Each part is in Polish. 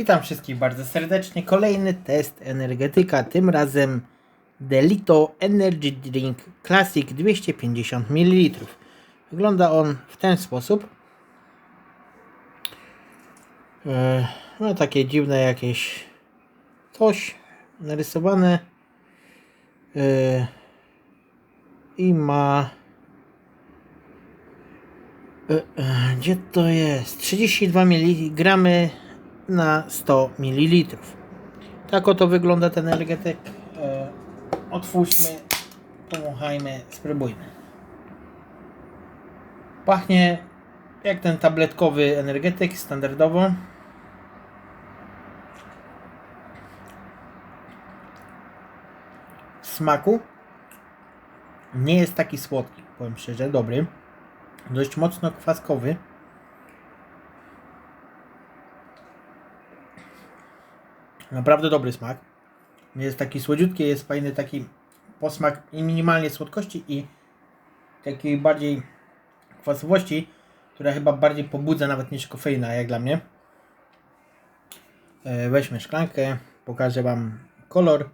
Witam wszystkich bardzo serdecznie. Kolejny test energetyka, tym razem Delito Energy Drink Classic 250 ml. Wygląda on w ten sposób. E, Ma takie dziwne jakieś coś narysowane. E, I ma e, Gdzie to jest? 32 mg na 100 ml. Tak oto wygląda ten energetyk. E, Otwórzmy, powąchajmy, spróbujmy. Pachnie jak ten tabletkowy energetyk standardowo. W smaku nie jest taki słodki, powiem szczerze, dobry dość mocno kwaskowy. Naprawdę dobry smak. Jest taki słodziutki, jest fajny taki posmak i minimalnie słodkości i takiej bardziej kwasowości, która chyba bardziej pobudza nawet niż kofeina, jak dla mnie. E, Weźmy szklankę, pokażę Wam kolor.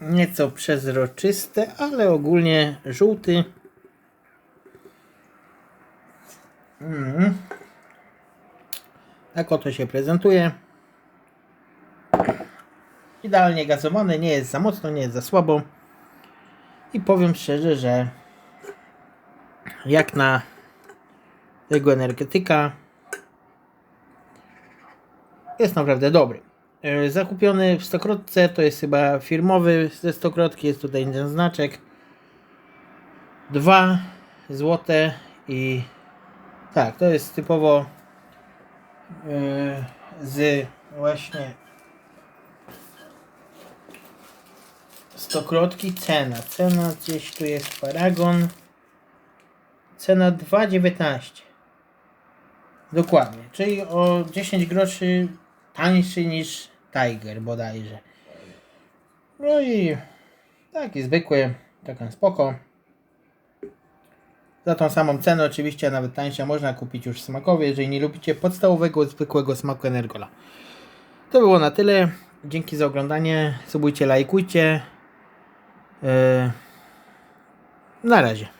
nieco przezroczyste, ale ogólnie żółty. Mm. Tak oto się prezentuje. Idealnie gazowany, nie jest za mocno, nie jest za słabo. I powiem szczerze, że jak na tego energetyka jest naprawdę dobry. E, Zakupiony w Stokrotce, to jest chyba firmowy ze Stokrotki, jest tutaj ten znaczek. 2 złote i tak, to jest typowo z właśnie Stokrotki cena. Cena gdzieś tu jest paragon. Cena 2,19. Dokładnie, czyli o 10 groszy tańszy niż Tiger bodajże. No i taki zwykły, taki spoko. Za tą samą cenę oczywiście, nawet tańsza, można kupić już smakowy, jeżeli nie lubicie podstawowego, zwykłego smaku Energola. To było na tyle. Dzięki za oglądanie. Subujcie, lajkujcie. Yy, na razie.